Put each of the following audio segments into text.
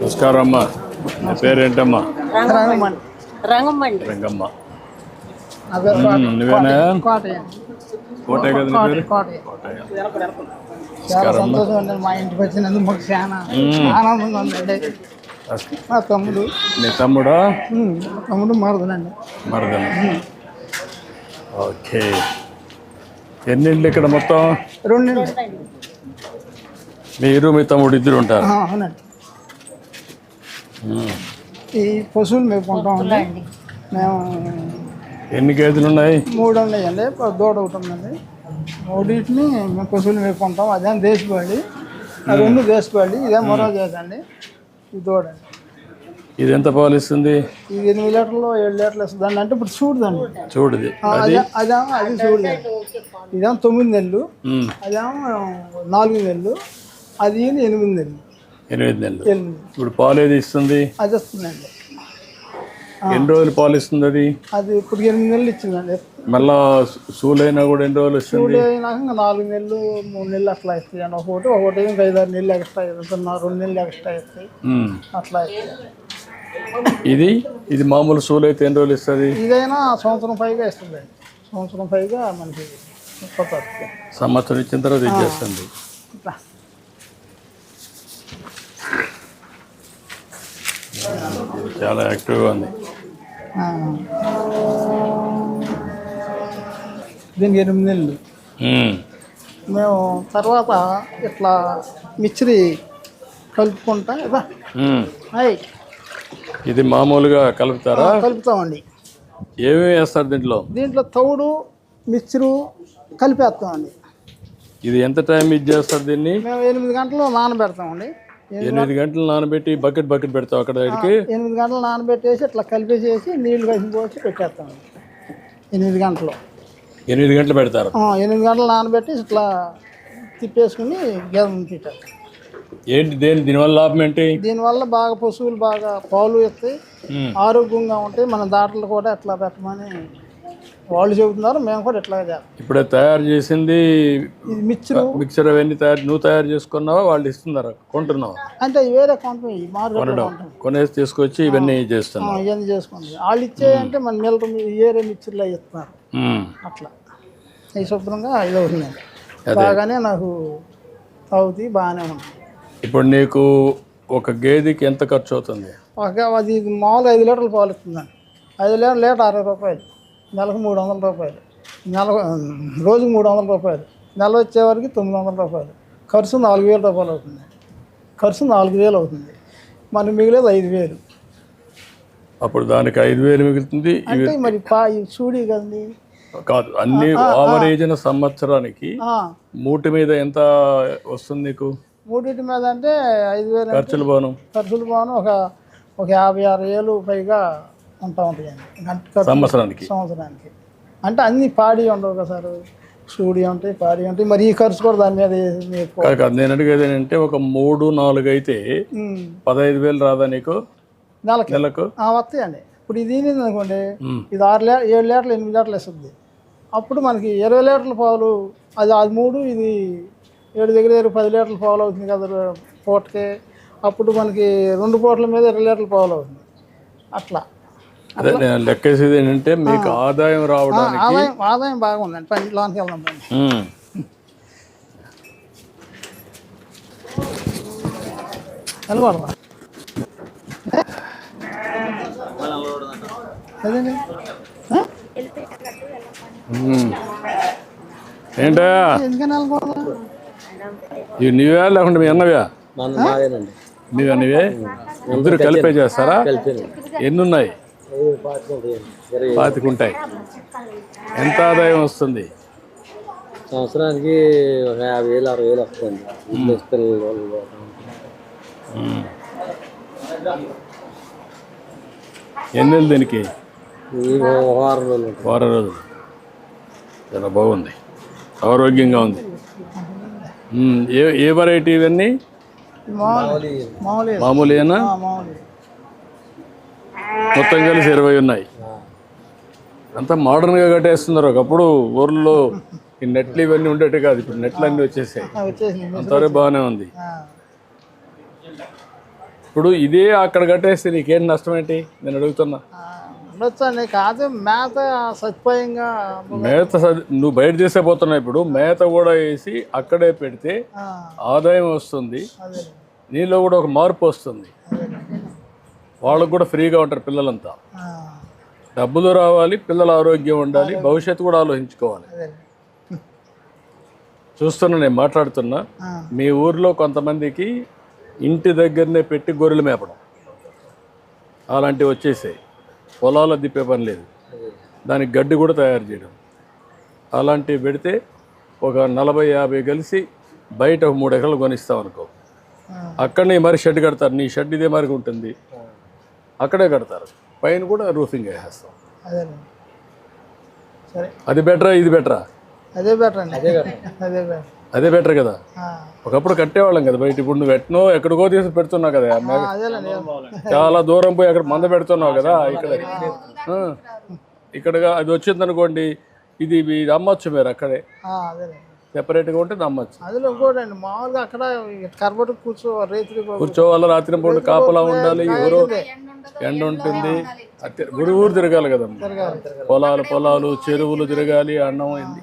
నమస్కారం అమ్మా నీ పేరేంటమ్మా? రంగమ్మ. నువ్వేనా? కోటే కదా మా ఇంటికి వచ్చినందుకు మాకు చాలా. ఆనందంగా ఉందండి మా తమ్ముడు. నీ తమ్ముడా? తమ్ముడు మరదలండి. మరదమ్మ ఓకే. ఎన్నిళ్ళు ఇక్కడ మొత్తం? రెండు మీరు మీ తమ్ముడు ఇద్దరు ఉంటారు. ఆ, అవునండి. ఈ పశువులు మేపుకుంటామండి మేము ఎన్ని గేదెలు ఉన్నాయి? మూడు ఉన్నాయండి. దూడ ఒకటి ఉందండి. మూడింటిని మేము పశువులు మేపుకుంటాం అదే దేశపాళి. ఆ రెండు దేశపాళి. ఇదే మరో చేసండి ఈ దూడ అండి. ఇది ఎంత పాలు ఇస్తుంది? ఇది ఎనిమిది లీటర్లు ఏడు లీటర్లు ఇస్తుందండి అంటే ఇప్పుడు చూడదండి. చూడది. అదేమో అది? చూడలేదు. ఇదేమో తొమ్మిది నెలలు. అదేమో నాలుగు నెలలు. అది ఎనిమిది నెలలు. ఎనిమిది నెలలు. ఇప్పుడు పాలు ఏది ఇస్తుంది? అది వస్తుందండి. ఎన్ని రోజులు పాలు ఇస్తుంది అది? అది ఇప్పుడు ఎనిమిది నెలలు ఇచ్చిందండి. మళ్ళా సూలైనా కూడా ఎన్ని రోజులు ఇస్తుంది? నాలుగు నెలలు మూడు నెలలు అట్లా ఇస్తాయి ఒకటి ఒకటి ఇంకా ఐదారు నెలలు ఎక్స్ట్రా ఇస్తున్నారు రెండు నెలలు ఎక్స్ట్రా మ్మ్. అట్లా ఇస్తాయి ఇది? ఇది మామూలు సూలు అయితే ఎన్ని రోజులు ఇస్తుంది? ఇదైనా సంవత్సరం పైగా ఇస్తుందండి సంవత్సరం పైగా మనకి కొత్త. సంవత్సరం ఇచ్చిన తర్వాత ఇచ్చేస్తుంది చాలా యాక్టివ్గా ఉంది. దీనికి ఎనిమిది నెలలు. మ్మ్. తర్వాత ఇట్లా మిక్చరీ కలుపుకుంటా ఇదా ఇది మామూలుగా కలుపుతారా? కలుపుతామండి. ఏమేమి వేస్తారు దీంట్లో? దీంట్లో తౌడు మిక్చరు కలిపేస్తామండి. ఇది ఎంత టైం ఇది చేస్తారు దీన్ని? మేము ఎనిమిది గంటలు నానబెడతామండి. ఎనిమిది గంటలు నానబెట్టి బకెట్ బకెట్ పెడతావు అక్కడ దగ్గరికి ఎనిమిది గంటలు నానబెట్టేసి ఇట్లా కలిపేసేసి నీళ్ళు కలిసి పోసి పెట్టేస్తామండి. ఎనిమిది గంటలు. ఎనిమిది గంటలు పెడతారు. ఎనిమిది గంటలు నానబెట్టి ఇట్లా తిప్పేసుకుని గేదె పెట్టేస్తాం. ఏంటి దేని దీనివల్ల లాభం ఏంటి? దీనివల్ల బాగా పశువులు బాగా పాలు ఇస్తాయి. ఆరోగ్యంగా ఉంటాయి మన దాంట్లో కూడా ఎట్లా పెట్టమని వాళ్ళు చెబుతున్నారు. మేము కూడా ఇట్లా చేస్తాం. ఇప్పుడే తయారు చేసింది మిక్చరు. మిక్సర్ అవన్నీ తయారు నువ్వు తయారు చేసుకున్నావా? వాళ్ళు ఇస్తున్నారా? కొంటున్నావా? అంటే వేరే కొంటాం ఈ మార్కెట్లో కొనడం. కొంటాం కొనేసి తీసుకొచ్చి ఇవన్నీ ఆ, చేస్తున్నావు ఇవన్నీ చేసుకోండి వాళ్ళు ఇచ్చేయంటే మన మిల్లర్ ఏరే మిక్చర్లో ఇస్తున్నారు. అట్లా. ఈ శుభ్రంగా ఇది అవుతుందండి బాగానే నాకు తాగుతాయి బాగానే ఉంటుంది. ఇప్పుడు నీకు ఒక గేదెకి ఎంత ఖర్చు అవుతుంది? ఒక అది మామూలుగా ఐదు లీటర్లు పాలు ఇస్తుందండి. ఐదు లీటర్ లీటర్ అరవై రూపాయలు. నెలకు మూడు వందల రూపాయలు. నెల రోజుకు మూడు వందల రూపాయలు. నెల వచ్చేవరకు తొమ్మిది వందల రూపాయలు. ఖర్చు నాలుగు వేల రూపాయలు అవుతుంది. ఖర్చు నాలుగు వేలు అవుతుంది. మనకి మిగిలేదు ఐదు వేలు. అప్పుడు దానికి ఐదు వేలు మిగులుతుంది. అంటే మరి పా చూడి కదండి. కాదు అన్ని ఆవరేజిన సంవత్సరానికి మూటి మీద ఎంత వస్తుంది నీకు? మూడింటి మీద అంటే ఐదు వేలు ఖర్చులు పోను. ఖర్చులు పోను. ఒక ఒక యాభై ఆరు వేలు పైగా ఉంటా ఉంటాయండి. సంవత్సరానికి. సంవత్సరానికి. అంటే అన్ని పాడి ఉండవు కదా సార్. సూడి ఉంటాయి పాడి ఉంటాయి. మరి ఈ ఖర్చు కూడా దాని మీద నేను అడిగేది ఏంటంటే ఒక మూడు నాలుగు అయితే పదహైదు వేలు రాదా నీకు? నెలకి. నెలకు? వస్తాయండి. ఇప్పుడు ఇది అనుకోండి. ఇది ఆరు లీ ఏడు లీటర్లు ఎనిమిది లీటర్లు ఇస్తుంది అప్పుడు మనకి ఇరవై లీటర్ల పాలు అది అది మూడు ఇది ఏడు దగ్గర దగ్గర పది లీటర్ల పాలు అవుతుంది కదా పూటకి. అప్పుడు మనకి రెండు పూటల మీద ఇరవై లీటర్ల పాలు అవుతుంది. అట్లా. అదే నేను లెక్కేసేది ఏంటంటే మీకు ఆదాయం ఆ, రావడానికి ఆదాయం ఆదాయం బాగా ఉందండి పని లోనికి వెళ్దాం పని. వెళ్ళకూడదా అదేండి ఆ? ఉమ్. ఏంటా ఎందుకని వెళ్ళకూడదా? ఇవి నీవే లేకుంటే మీ అన్నవే? నీవే నీవే? ఇద్దరు కలిపే చేస్తారా? ఎన్ని ఉన్నాయి పాతికుంటాయి. ఎంత ఆదాయం వస్తుంది? సంవత్సరానికి ఒక యాభై వేలు అరవై వేలు వస్తుంది. ఎన్ని దీనికి? వారం రోజులు. వారం రోజులు. చాలా బాగుంది. ఆరోగ్యంగా ఉంది. ఏ ఏ వెరైటీ ఇవన్నీ? మామూలు. మామూలు. మామూలేనా? మామూలు. మొత్తం కలిసి ఇరవై ఉన్నాయి. అంతా మోడర్న్గా కట్టేస్తున్నారు. ఒకప్పుడు ఊర్లో ఈ నెట్లు ఇవన్నీ ఉండేవి కాదు. ఇప్పుడు నెట్లు అన్నీ వచ్చేసాయి. అంతవరకు బాగానే ఉంది. ఇప్పుడు ఇదే అక్కడ కట్టేస్తే నీకేం నష్టం ఏంటి? నేను అడుగుతున్నా. ఉండొచ్చండి కాదు మేత సదుపాయంగా మేత నువ్వు బయట చేసేపోతున్నావు ఇప్పుడు మేత కూడా వేసి అక్కడే పెడితే ఆదాయం వస్తుంది. నీలో కూడా ఒక మార్పు వస్తుంది. వాళ్ళకు కూడా ఫ్రీగా ఉంటారు పిల్లలంతా. డబ్బులు రావాలి పిల్లల ఆరోగ్యం ఉండాలి భవిష్యత్తు కూడా ఆలోచించుకోవాలి. చూస్తున్నా నేను మాట్లాడుతున్నా మీ ఊర్లో కొంతమందికి ఇంటి దగ్గరనే పెట్టి గొర్రెలు మేపడం. అలాంటివి వచ్చేసాయి. పొలాలు దిప్పే పని లేదు. దానికి గడ్డి కూడా తయారు చేయడం. అలాంటివి పెడితే ఒక నలభై యాభై కలిసి బయట ఒక మూడు ఎకరాలు కొనిస్తాం అనుకో. అక్కడనే మరి షెడ్ కడతారు. నీ షెడ్ ఇదే మరి ఉంటుంది. అక్కడే కడతారు. పైన కూడా రూఫింగ్ వేసేస్తాం. అది బెటరా? ఇది బెటరా? అదే బెటర్ అండి అదే బెటర్. అదే బెటర్ కదా. ఆ, ఒకప్పుడు కట్టేవాళ్ళం కదా బయట ఇప్పుడు నువ్వు ఎట్నో ఎక్కడికో తీసి పెడుతున్నావు కదా చాలా దూరం పోయి అక్కడ మంద పెడుతున్నావు కదా ఇక్కడ. ఆ. ఇక్కడగా అది వచ్చింది అనుకోండి ఇది ఇది అమ్మొచ్చు మీరు అక్కడే. సెపరేట్గా ఉంటే అమ్మొచ్చు. అందులో ఇంకోటి అండి మామూలుగా అక్కడ కరబడి కూర్చో రైతులు కూర్చోవాలి రాత్రి పూట కాపలా ఉండాలి ఎవరో ఎండ ఉంటుంది అత్తే ఊరు ఊరు తిరగాలి కదా పొలాలు పొలాలు చెరువులు తిరగాలి అన్నం అయింది.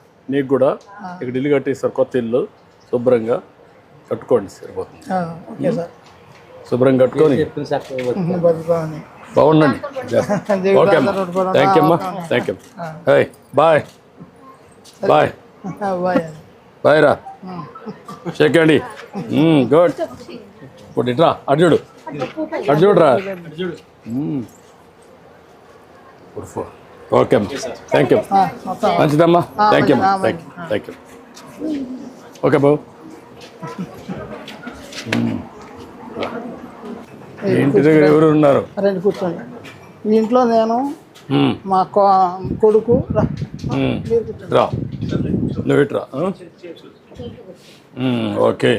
నీకు కూడా ఇక్కడ ఇల్లు కట్టిస్తారు కొత్త ఇల్లు శుభ్రంగా కట్టుకోండి సరిపోతుంది ఆ, ఓకే సార్. శుభ్రంగా కట్టుకొని. బాగుండండి. ఓకే అమ్మా. థ్యాంక్ యూ అమ్మా. Thank you hey bye bye bye రా. షేక్ అండి గుడ్ ఇప్పుడు ఇట్రా అటు చూడరా. మ్మ్. ఇప్పుడు ఫో- ఓకే అమ్మా. థ్యాంక్ యూ మంచిదమ్మా. థ్యాంక్ యూ అమ్మా. Thank you thank you okay బాబు. ఇంటి దగ్గర ఎవరు ఉన్నారు? రెండు కూర్చోండి. ఇంట్లో నేను. మా కొడుకు రా, నువ్వు ఇట్రా ఓకే.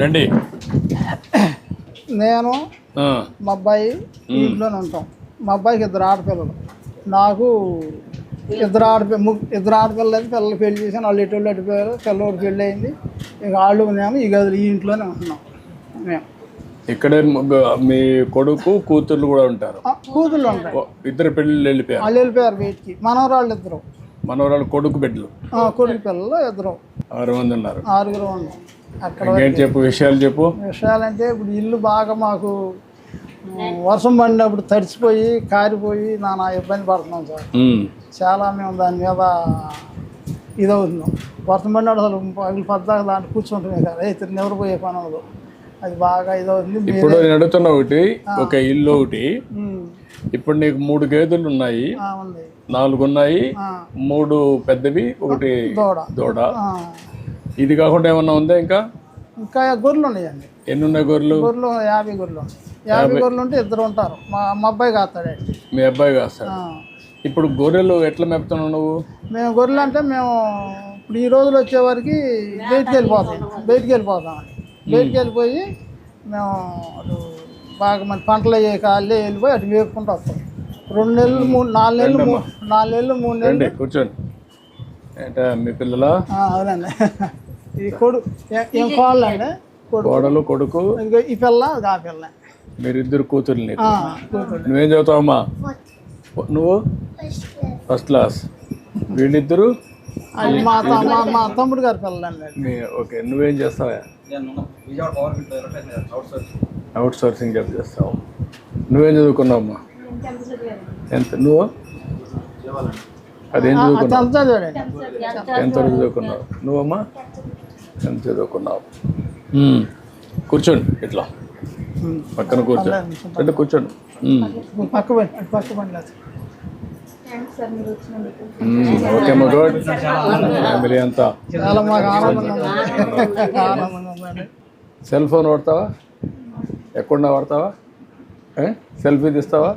రండి. నేను మా అబ్బాయి ఇంట్లోనే ఉంటాం. మా అబ్బాయికి ఇద్దరు ఆడపిల్లలు. నాకు ఇద్దరు ఆడపి ఇద్దరు ఆడపిల్లలు అయితే పిల్లలు పెళ్ళి చేశాను. వాళ్ళు ఎటు అడిపోయారు పిల్లవాడు పెళ్ళి అయింది. ఇక వాళ్ళు మేము ఈ గదులు ఈ ఇంట్లోనే ఉంటున్నాం. మేము ఇక్కడే మీ కొడుకు కూతుర్లు కూడా ఉంటారు. ఉంటాయి ఓ, ఇద్దరు పెళ్ళిళ్ళు వెళ్ళిపోయారు. వాళ్ళు వెళ్ళిపోయారు బయటికి. మనవరాళ్ళు ఇద్దరు. మనవరాలు కొడుకు బిడ్డలు. కొడుకు పిల్లలు ఇద్దరు. ఆరు మంది ఉన్నారు. ఆరుగురు ఉన్నాం. అక్కడ చెప్పు? విషయాలు చెప్పు. విషయాలంటే ఇప్పుడు ఇల్లు బాగా మాకు వర్షం పడినప్పుడు తడిచిపోయి కారిపోయి నానా ఇబ్బంది పడుతున్నాం సార్. చాలా మేము దాని మీద ఇదవుతున్నాం. వర్షం పడినప్పుడు అసలు పగిలి పద్దాక దాంట్లో కూర్చుంటున్నాం సార్. అయితే నిద్రపోయే పని ఉండదు. అది బాగా ఇదవుతుంది. ఇప్పుడు నేను అడుగుతున్నా ఒకటి ఒక ఇల్లు ఒకటి. ఇప్పుడు నీకు మూడు గేదెలు ఉన్నాయి. ఆ, ఉంది నాలుగు ఉన్నాయి. ఆ, మూడు పెద్దవి ఒకటి దూడ. ఇది కాకుండా ఏమన్నా ఉందా ఇంకా? ఇంకా గొర్రెలు ఉన్నాయండి. ఎన్ని ఉన్నాయి గొర్రెలు? గొర్రెలు యాభై గొర్రెలు ఉన్నాయి. యాభై గొర్రెలు ఉంటే ఇద్దరు ఉంటారు. మా మా అబ్బాయి కాస్తాడండి మీ అబ్బాయి కాస్తాడు. ఇప్పుడు గొర్రెలు ఎట్లా మేపుతున్నావు నువ్వు? మేము గొర్రెలు అంటే మేము ఇప్పుడు ఈ రోజులు వచ్చేవారికి బయటికి వెళ్ళిపోతాం. బయటికి వెళ్ళిపోతాం. బయటికి వెళ్ళిపోయి మేము అటు బాగా మన పంటలు అయ్యే కాళ్ళే వెళ్ళిపోయి అటు వేపుకుంటూ వస్తాం. రెండు నెలలు మూడు నాలుగు నెలలు నాలుగు నెలలు మూడు నెలలు. కూర్చోండి. ఏంట మీ పిల్లల? అవునండి. ఈ కొడు ఏ- ఏం కోళ్ళు అండి కొడు కోడలు కొడుకు? ఇంకో ఈ పిల్ల ఆ పిల్ల. మీరిద్దరు నీకు. కూతురు నువ్వేం చదువుతావమ్మా? నువ్వు? First class. వీళ్ళిద్దరు? మా తమ్ముడు గారి. మీ ఓకే నువ్వేం చేస్తావా? అవుట్ సోర్సింగ్ జాబ్ చేస్తావు. నువ్వేం చదువుకున్నావమ్మా? ఎంత నువ్వు? అదేం అది చదువుకున్నావు? ఎంత చదువుకున్నావు. నువ్వమ్మా? ఎంత చదువుకున్నావు. కూర్చోండి ఇట్లా. పక్కన కూర్చోండి. అంటే కూర్చోండి. పక్క పక్క ఓకే అమ్మ గుడ్ ఫ్యామిలీ అంతా. సెల్ ఫోన్ వాడతావా? ఎక్కడున్నా వాడతావా? సెల్ఫీ తీస్తావా?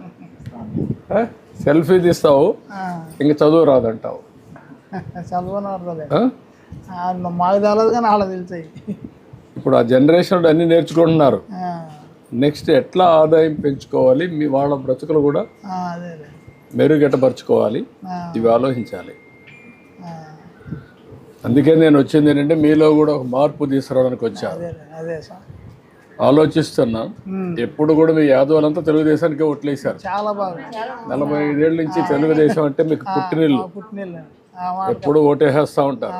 సెల్ఫీ తీస్తావు? ఇంక చదువు రాదంటావు. ఆ? మాకు తెలియదు కానీ వాళ్ళకి తెలుస్తాయి. ఇప్పుడు ఆ జనరేషన్ అన్ని నేర్చుకుంటున్నారు. నెక్స్ట్ ఎట్లా ఆదాయం పెంచుకోవాలి? మీ వాళ్ళ బ్రతుకులు కూడా ఆ, ఇవి ఆలోచించాలి. అందుకే నేను వచ్చింది ఏంటంటే మీలో కూడా ఒక మార్పు తీసుకురావడానికి వచ్చాను ఆలోచిస్తున్నా. ఎప్పుడు కూడా మీ యాదవులంతా తెలుగుదేశానికి ఓట్లేశారు. చాలా బాగా. నలభై ఐదేళ్ళ నుంచి తెలుగుదేశం అంటే మీకు పుట్టినిల్లు. ఎప్పుడు ఓటేసేస్తూ ఉంటారు.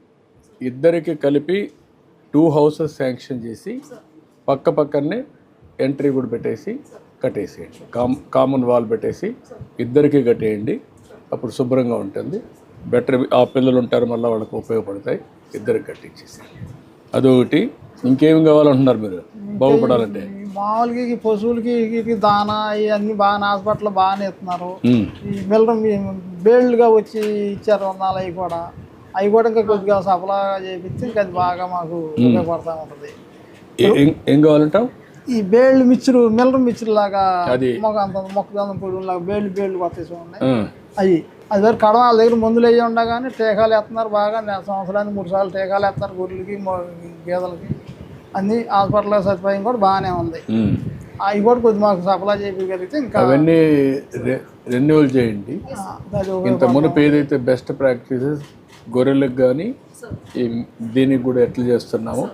ఇద్దరికి కలిపి టూ హౌసెస్ శాంక్షన్ చేసి పక్క పక్కనే ఎంట్రీ కూడా పెట్టేసి కట్టేసేయండి. కామ్ కామన్ వాల్ పెట్టేసి ఇద్దరికి కట్టేయండి. అప్పుడు శుభ్రంగా ఉంటుంది. బెటర్ ఆ పిల్లలు ఉంటారు మళ్ళీ వాళ్ళకి ఉపయోగపడతాయి. ఇద్దరికి కట్టించేసేయండి. అదొకటి. ఇంకేం కావాలంటున్నారు మీరు? బాగుపడాలంటే. మామూలుగా ఈ పశువులకి దానా ఇవన్నీ బాగా హాస్పిటల్ బాగానే ఇస్తున్నారు. ఈ మిల్లరం బేళ్ళుగా వచ్చి ఇచ్చారు వందలు అవి కూడా. అవి కూడా ఇంకా కొద్దిగా సఫలాగా చేపిస్తే ఇంకా అది బాగా మాకు ఉపయోగపడతా ఉంటుంది. ఏ- కావాలంటావు? ఈ బేళ్ళు మిక్చరు మిల్లరం మిక్చర్ లాగా. మొగ అంత మొక్కజొన్న పొడి లాగా బేళ్ళు బేళ్ళు కొట్టేసి ఉన్నాయి. అవి అది వరకు కడవ వాళ్ళ దగ్గర మందులు వేయి ఉండగానే టీకాలు వేస్తున్నారు బాగా. నెల సంవత్సరానికి మూడు సార్లు టీకాలు వేస్తున్నారు గొర్రెలకి గేదెలకి. అన్ని హాస్పిటల్ సదుపాయం కూడా బాగానే ఉంది. అవి కూడా కొద్ది మాకు సప్లై చేయగలిగితే ఇంకా అవన్నీ రెన్యువల్ చేయండి. ఇంత మునుపు ఏదైతే బెస్ట్ ప్రాక్టీసెస్ గొర్రెలకు కానీ ఈ దీనికి కూడా ఎట్లా చేస్తున్నామో?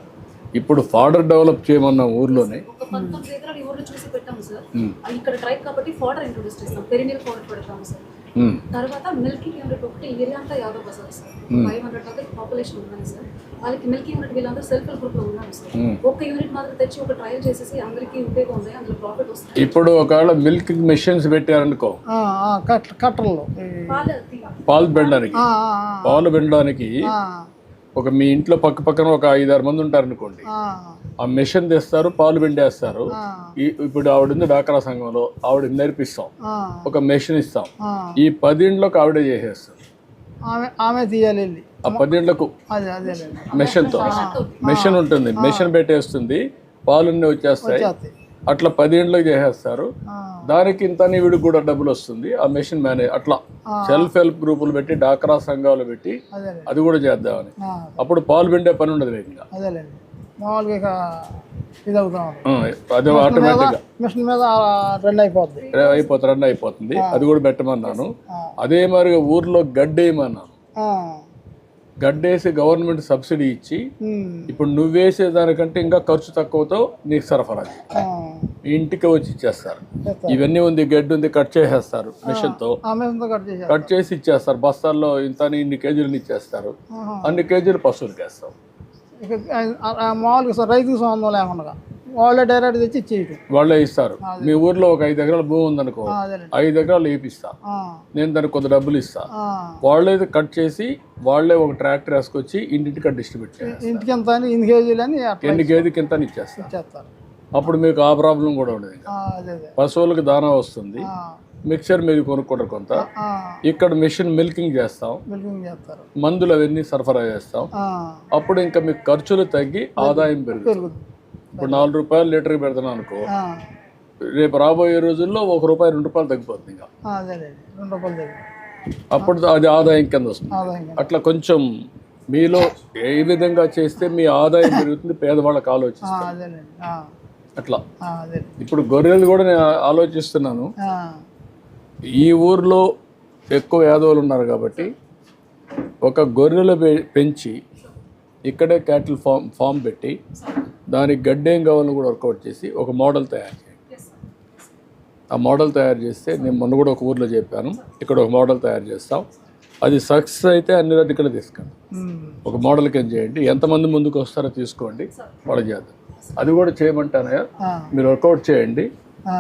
ఇప్పుడు ఫాడర్ డెవలప్ చేయమన్నాం ఊర్లోనే సార్. తర్వాత మిల్కింగ్ యూనిట్ ఒకటి ఏరియా అంతా యాదవ్ బజార్ ఫైవ్ హండ్రెడ్ దాకా పాపులేషన్ ఉన్నాయి సార్. వాళ్ళకి మిల్కింగ్ యూనిట్ వీళ్ళందరూ సెల్ఫ్ హెల్ప్ గ్రూప్లో ఉన్నారు సార్. ఒక యూనిట్ మాత్రం తెచ్చి ఒక ట్రయల్ చేసేసి అందరికీ ఉపయోగం ఉంది అందులో ప్రాఫిట్ వస్తుంది. ఇప్పుడు ఒకవేళ మిల్క్ మెషిన్స్ పెట్టారనుకో ఆ, ఆ, పాలు పెండడానికి. ఆ, ఆ, పాలు పెండడానికి ఆ, ఒక మీ ఇంట్లో పక్క పక్కన ఒక ఐదారు మంది ఉంటారనుకోండి. ఆ, ఆ మెషిన్ తెస్తారు పాలు పిండేస్తారు. ఆ, ఇప్పుడు ఆవిడ ఉంది డాక్రా సంఘంలో ఆవిడ నేర్పిస్తాం. ఆ, ఒక మెషిన్ ఇస్తాం. ఆ. ఈ పదింట్లోకి ఆవిడే చేసేస్తాం ఆమె ఆమె తీయాలి ఆ పదింట్లకు మెషిన్తో. మెషిన్ ఉంటుంది. మెషిన్ పెట్టేస్తుంది. పాలున్నీ వచ్చేస్తాయి. చేస్తాయి. అట్లా పదింట్లోకి చేసేస్తారు. దానికి ఇంత వీడికి కూడా డబ్బులు వస్తుంది. ఆ మెషిన్ మేనేజ్ అట్లా. సెల్ఫ్ హెల్ప్ గ్రూపులు పెట్టి డాక్రా సంఘాలు పెట్టి అది కూడా చేద్దామని. అప్పుడు పాలు పిండే పని ఉండదు ఇంకా. అదే ఆటోమేటిక్గా మిషన్ మీద రన్ అయిపోద్ది. అయిపోతుంది రన్ అయిపోతుంది. అది కూడా పెట్టమన్నాను. అదే మరి ఊర్లో గడ్డేయమన్నాను ఆ, గడ్డేసి గవర్నమెంట్ సబ్సిడీ ఇచ్చి ఇప్పుడు నువ్వేసే దానికంటే ఇంకా ఖర్చు తక్కువతో నీకు సరఫరా ఇంటికి వచ్చి ఇచ్చేస్తారు. చేస్తారు. ఇవన్నీ ఉంది గడ్డి ఉంది కట్ చేసేస్తారు మిషన్తో. కట్ చేసి ఇచ్చేస్తారు. బస్తాల్లో ఇంత ఇన్ని కేజీలు ఇచ్చేస్తారు. అన్ని కేజీలు పశువులకి వేస్తాం మామూలుగా రైతుకు సంబంధం లేకుండా. వాళ్ళే డైరెక్ట్ తెచ్చి ఇచ్చేయటం. వాళ్ళే ఇస్తారు. మీ ఊర్లో ఒక ఐదు ఎకరాల భూమి ఉందనుకో ఐదు ఎకరాలు వేపిస్తా. నేను దానికి కొంత డబ్బులు ఇస్తా. వాళ్ళే కట్ చేసి వాళ్ళే ఒక ట్రాక్టర్ వేసుకొచ్చి ఇంటింటికి డిస్ట్రిబ్యూట్ ఇంటికి ఎంత ఇన్ని కేజీలు అని ఎన్ని కేజీకి ఎంత ఇచ్చేస్తారు. అప్పుడు మీకు ఆ ప్రాబ్లం కూడా ఉండదు పశువులకు దానా వస్తుంది. మిక్చర్ మీరు కొనుక్కుంటారు కొంత. ఇక్కడ మిషన్ మిల్కింగ్ చేస్తాం. మందులు అవన్నీ సరఫరా చేస్తాం. అప్పుడు ఇంకా మీకు ఖర్చులు తగ్గి ఆదాయం పెరుగుతుంది. ఇప్పుడు నాలుగు రూపాయలు లీటర్కి పెడతాను అనుకో రేపు రాబోయే రోజుల్లో ఒక రూపాయి రెండు రూపాయలు తగ్గిపోతుంది ఇంకా. రెండు రూపాయలు అప్పుడు అది ఆదాయం కింద వస్తుంది. అట్లా కొంచెం మీలో ఏ విధంగా చేస్తే మీ ఆదాయం పెరుగుతుంది పేదవాళ్ళకి ఆలోచిస్తారు. అట్లా. ఇప్పుడు గొర్రెలు కూడా నేను ఆలోచిస్తున్నాను. ఈ ఊర్లో ఎక్కువ యాదవులు ఉన్నారు కాబట్టి ఒక గొర్రెలు పెంచి ఇక్కడే క్యాటిల్ ఫామ్ ఫామ్ పెట్టి దానికి గడ్డేం కావాలని కూడా వర్కౌట్ చేసి ఒక మోడల్ తయారు చేయండి. ఆ మోడల్ తయారు చేస్తే నేను మొన్న కూడా ఒక ఊర్లో చెప్పాను ఇక్కడ ఒక మోడల్ తయారు చేస్తాం. అది సక్సెస్ అయితే అన్ని ఇక్కడ తీసుకెళ్ళి ఉమ్. ఒక మోడల్ కింద చేయండి. ఎంతమంది ముందుకు వస్తారో తీసుకోండి వాళ్ళు చేద్దాం అది కూడా చేయమంటానయ్యా. ఆ. మీరు వర్కౌట్ చేయండి.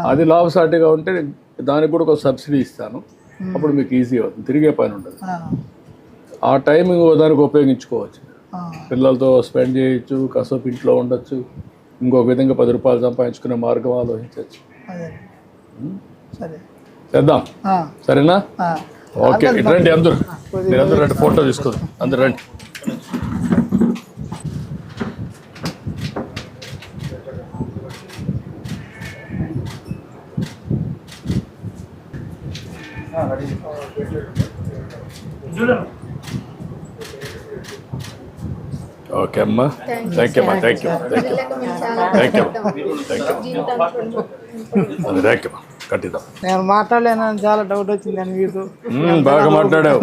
అది లాభసాటిగా ఉంటే దానికి కూడా ఒక సబ్సిడీ ఇస్తాను. అప్పుడు మీకు ఈజీ అవుతుంది తిరిగే పని ఉండదు. ఆ. ఆ టైమింగ్ దానికి ఉపయోగించుకోవచ్చు. పిల్లలతో స్పెండ్ చేయొచ్చు కాసేపు ఇంట్లో ఉండొచ్చు ఇంకొక విధంగా పది రూపాయలు సంపాదించుకునే మార్గం ఆలోచించవచ్చు. చేద్దాం. ఆ. సరేనా? ఆ. ఓకే ఇటు రండి అందరూ. మీరు అందరూ రండి ఫోటో తీసుకోండి అందరు రండి. ఓకే అమ్మా. థ్యాంక్ యూ అమ్మా. Thank you thank you thank you thank you అది థ్యాంక్ యూ కట్టిద్దాం. నేను మాట్లాడలేనని చాలా డౌట్ వచ్చింది అని మీకు. మ్మ్, బాగా మాట్లాడావు.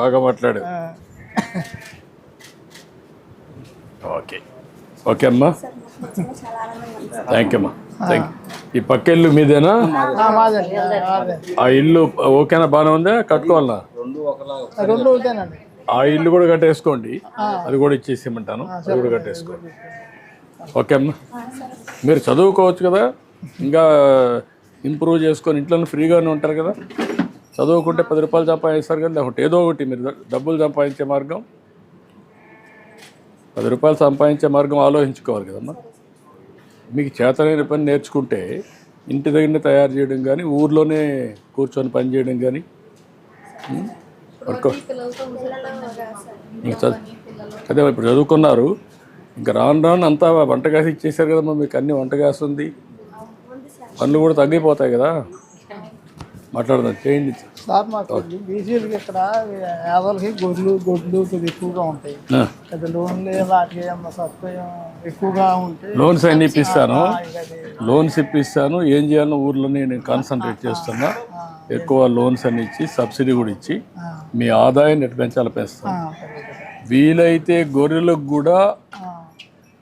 బాగా మాట్లాడు ఆ. ఓకే. ఓకే అమ్మా. థ్యాంక్ యూ అమ్మా. థ్యాంక్ యూ ఈ పక్క ఇల్లు మీదేనా? ఆ, ఇల్లు ఓకేనా? బాగానే ఉందా? కట్టుకోవాలనా? రెండు ఆ ఇల్లు కూడా కట్టేసుకోండి. అది కూడా ఇచ్చేసేయమంటాను. అది కూడా కట్టేసుకోండి. ఓకే అమ్మా. మీరు చదువుకోవచ్చు కదా. ఇంకా ఇంప్రూవ్ చేసుకొని ఇంట్లో ఫ్రీగానే ఉంటారు కదా. చదువుకుంటే పది రూపాయలు సంపాదిస్తారు కదా. లేకపోతే ఏదో ఒకటి మీరు డబ్బులు సంపాదించే మార్గం. పది రూపాయలు సంపాదించే మార్గం ఆలోచించుకోవాలి కదమ్మా. మీకు చేతనైన పని నేర్చుకుంటే ఇంటి దగ్గరనే తయారు చేయడం కానీ ఊర్లోనే కూర్చొని పని చేయడం కానీ ఉంటే ఇంకా చదువు అదే ఇప్పుడు చదువుకున్నారు. ఇంకా రాను రాను అంతా వంట గ్యాస్ ఇచ్చేసారు కదమ్మా మీకు అన్ని వంట గ్యాస్ ఉంది. పనులు కూడా తగ్గిపోతాయి కదా. మాట్లాడదాం చేయండి. సార్ మాకు బీసీలకి ఇక్కడ యాదవులకి గొడ్లు గొడ్లు కొద్దిగా ఎక్కువగా ఉంటాయి. పెద్ద లోన్లు వాటికి ఎక్కువగా ఉంటే లోన్స్ అన్ని ఇప్పిస్తాను. లోన్స్ ఇప్పిస్తాను. ఏం చేయాలో ఊర్లోనే నేను కాన్సన్ట్రేట్ చేస్తున్నా. ఎక్కువ లోన్స్ అన్ని ఇచ్చి సబ్సిడీ కూడా ఇచ్చి మీ ఆదాయం నెట్ పెంచాలి పెంచుతాను ఆ, సరే, సరే. వీలైతే గొర్రెలకు కూడా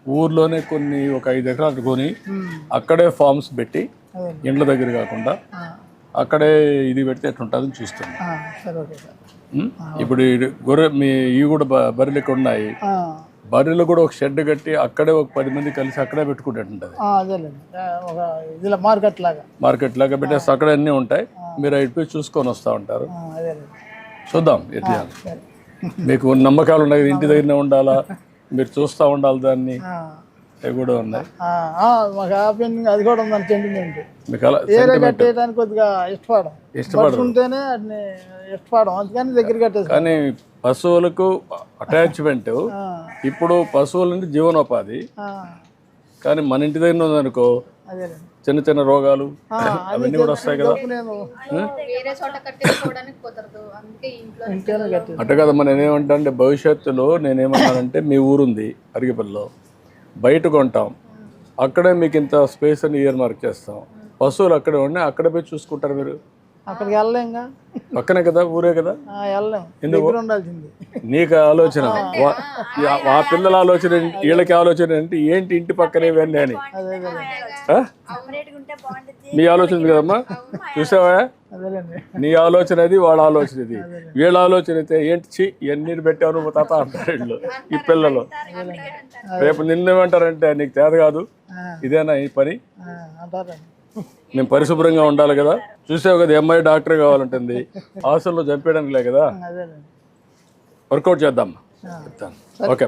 ఊర్లోనే కొన్ని ఒక ఐదు ఎకరాలు కొని అక్కడే ఫార్మ్స్ పెట్టి ఇండ్ల దగ్గర కాకుండా అక్కడే ఇది పెడితే ఎట్లుంటుందని ఉం? ఇప్పుడు గొర్రె మీ ఇవి కూడా బ- బర్రెలు ఇక్కడ ఉన్నాయి బర్రెలు కూడా ఒక షెడ్ కట్టి అక్కడే ఒక పది మంది కలిసి అక్కడే పెట్టుకుంటుంటుంది. అదేలేండి ఒక మార్కెట్ లాగా. మార్కెట్ లాగా పెట్టేసి అక్కడ అన్నీ ఉంటాయి. మీరు అటు పోయి చూసుకొని వస్తూ ఉంటారు. చూద్దాం ఎట్లా మీకు నమ్మకాలు ఉన్నాయి ఇంటి దగ్గరనే ఉండాలా? మీరు చూస్తూ ఉండాలి దాన్ని. అవి కూడా ఉన్నాయి. ఆ, ఆ, మాకు పెయింటింగ్ అది కూడా ఉందని సెంటిమెంట్ మీకు అలా ఏరే. కట్టేయడానికి కొద్దిగా ఇష్టపడం. ఇష్టపడరు. పట్టుకుంటేనే వాటిని ఇష్టపడం అందుకని దగ్గర కట్టేస్తాం కానీ పశువులకు అటాచ్మెంట్ ఇప్పుడు పశువుల నుండి జీవనోపాధి. కానీ మన ఇంటి దగ్గర ఉందనుకో చిన్న చిన్న రోగాలు అవన్నీ కూడా వస్తాయి కదా. నేను వేరే చోట కట్టేసుకోవడానికి కుదరదు అందుకే ఇంట్లో ఇంకేనా కట్టేది అట్ట కదమ్మా నేనేమంటా అంటే భవిష్యత్తులో నేనేమన్నానంటే మీ ఊరుంది అరిగిపల్లిలో. బయట కొంటాం అక్కడే మీకు ఇంత స్పేస్ అని ఇయర్ మార్క్ చేస్తాం. పశువులు అక్కడే ఉన్నాయి. అక్కడే పోయి చూసుకుంటారు మీరు? అక్కడికి వెళ్ళలేంగా పక్కనే కదా ఊరే కదా? వెళ్ళలేం. దగ్గర ఉండాల్సింది. నీకు ఆలోచన? వా- ఆ- పిల్లల ఆలోచన? వీళ్ళకి ఆలోచన ఏంటి? ఏంటి ఇంటి పక్కనే ఇవన్నీ అని? మీ ఆలోచన కదమ్మా? చూసావా? నీ ఆలోచన అది వాళ్ళ ఆలోచన ఇది. వీళ్ళ ఆలోచన అయితే ఏంటి? చి ఎన్ని పెట్టావు నువ్వు తాత అంటారు వీళ్ళు ఈ పిల్లలు. రేపు నిన్నేమంటారంటే నీకు తేద కాదు. ఇదేనా ఈ పని? మేము పరిశుభ్రంగా ఉండాలి కదా. చూసావు కదా అమ్మాయి డాక్టర్ కావాలంటుంది. హాస్టల్లో చంపేయడానికి లే కదా వర్కౌట్ చేద్దాం. చెప్తాను. ఓకే